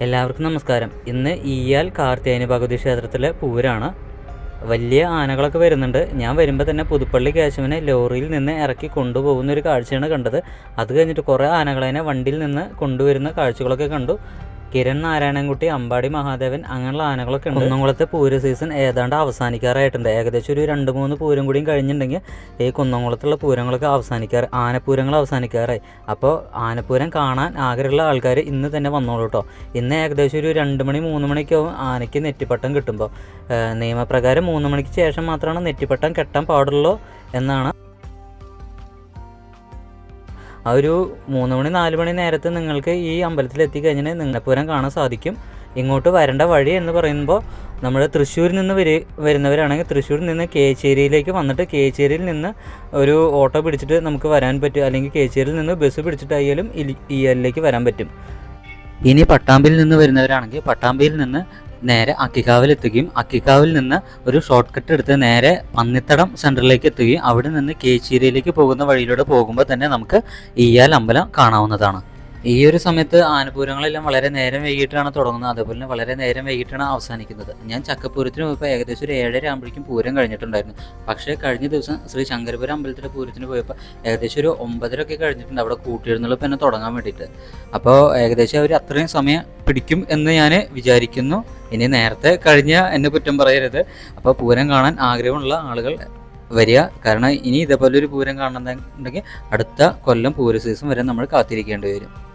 എല്ലാവർക്കും നമസ്കാരം. ഇന്ന് ഈയാൽ കാർത്തിയാനി ഭഗവതി ക്ഷേത്രത്തിലെ പൂരാണ്. വലിയ ആനകളൊക്കെ വരുന്നുണ്ട്. ഞാൻ വരുമ്പോൾ തന്നെ പുതുപ്പള്ളി കേശവനെ ലോറിയിൽ നിന്ന് ഇറക്കി കൊണ്ടുപോകുന്ന ഒരു കാഴ്ചയാണ് കണ്ടത്. അത് കഴിഞ്ഞിട്ട് കുറേ ആനകളതിനെ വണ്ടിയിൽ നിന്ന് കൊണ്ടുവരുന്ന കാഴ്ചകളൊക്കെ കണ്ടു. കിരൺ നാരായണൻകുട്ടി അമ്പാടി മഹാദേവൻ അങ്ങനെയുള്ള ആനകളൊക്കെ ഉണ്ട്. കുന്നംകുളത്തെ പൂര സീസൺ ഏതാണ്ട് അവസാനിക്കാറായിട്ടുണ്ട്. ഏകദേശം ഒരു രണ്ട് മൂന്ന് പൂരം കൂടിയും കഴിഞ്ഞിട്ടുണ്ടെങ്കിൽ ഈ കുന്നംകുളത്തുള്ള പൂരങ്ങളൊക്കെ അവസാനിക്കാറ് ആനപ്പൂരങ്ങൾ അവസാനിക്കാറായി. അപ്പോൾ ആനപ്പൂരം കാണാൻ ആഗ്രഹമുള്ള ആൾക്കാർ ഇന്ന് തന്നെ വന്നോളൂ കേട്ടോ. ഇന്ന് ഏകദേശം ഒരു രണ്ട് മണി മൂന്ന് മണിക്കാവും ആനയ്ക്ക് നെറ്റിപ്പട്ടം കിട്ടുമ്പോൾ. നിയമപ്രകാരം മൂന്ന് മണിക്ക് ശേഷം മാത്രമാണ് നെറ്റിപ്പട്ടം കെട്ടാൻ പാടുള്ളൂ എന്നാണ് ആ ഒരു മൂന്ന് മണി നാല് മണി നേരത്തെ നിങ്ങൾക്ക് ഈ അമ്പലത്തിൽ എത്തിക്കഴിഞ്ഞാൽ നിങ്ങളെപ്പൂരം കാണാൻ സാധിക്കും. ഇങ്ങോട്ട് വരേണ്ട വഴി എന്ന് പറയുമ്പോൾ നമ്മൾ തൃശ്ശൂരിൽ നിന്ന് വരി വരുന്നവരാണെങ്കിൽ തൃശ്ശൂരിൽ നിന്ന് കേച്ചേരിയിലേക്ക് വന്നിട്ട് കേച്ചേരിയിൽ നിന്ന് ഒരു ഓട്ടോ പിടിച്ചിട്ട് നമുക്ക് വരാൻ പറ്റും. അല്ലെങ്കിൽ കേച്ചേരിയിൽ നിന്ന് ബസ് പിടിച്ചിട്ടായാലും ഇ എല്ലിലേക്ക് വരാൻ പറ്റും. ഇനി പട്ടാമ്പിയിൽ നിന്ന് വരുന്നവരാണെങ്കിൽ പട്ടാമ്പിയിൽ നിന്ന് നേരെ അക്കിക്കാവിൽ എത്തുകയും അക്കിക്കാവിൽ നിന്ന് ഒരു ഷോർട്ട് കട്ട് എടുത്ത് നേരെ പന്നിത്തടം സെന്ററിലേക്ക് എത്തുകയും അവിടെ നിന്ന് കേച്ചേരിയിലേക്ക് പോകുന്ന വഴിയിലൂടെ പോകുമ്പോൾ തന്നെ നമുക്ക് ഈയാൽ അമ്പലം കാണാവുന്നതാണ്. ഈ ഒരു സമയത്ത് ആനപൂരങ്ങളെല്ലാം വളരെ നേരം വൈകിട്ടാണ് തുടങ്ങുന്നത്. അതുപോലെ തന്നെ വളരെ നേരം വൈകിട്ടാണ് അവസാനിക്കുന്നത്. ഞാൻ ചക്കപ്പൂരത്തിന് പോയപ്പോൾ ഏകദേശം ഒരു ഏഴര ആകുമ്പോഴേക്കും പൂരം കഴിഞ്ഞിട്ടുണ്ടായിരുന്നു. പക്ഷേ കഴിഞ്ഞ ദിവസം ശ്രീ ശങ്കരപുരം അമ്പലത്തിലെ പൂരത്തിന് പോയപ്പോൾ ഏകദേശം ഒരു ഒമ്പതര ഒക്കെ കഴിഞ്ഞിട്ടുണ്ട്. അവിടെ കൂട്ടിയിരുന്നുള്ളപ്പോൾ പിന്നെ തുടങ്ങാൻ വേണ്ടിയിട്ട്. അപ്പോൾ ഏകദേശം അവർ അത്രയും സമയം പിടിക്കും എന്ന് ഞാൻ വിചാരിക്കുന്നു. ഇനി നേരത്തെ കഴിഞ്ഞ എന്നെ കുറ്റം പറയരുത്. അപ്പോൾ പൂരം കാണാൻ ആഗ്രഹമുള്ള ആളുകൾ വരിക. കാരണം ഇനി ഇതേപോലെ ഒരു പൂരം കാണുന്നുണ്ടെങ്കിൽ അടുത്ത കൊല്ലം പൂര സീസൺ വരെ നമ്മൾ കാത്തിരിക്കേണ്ടി വരും.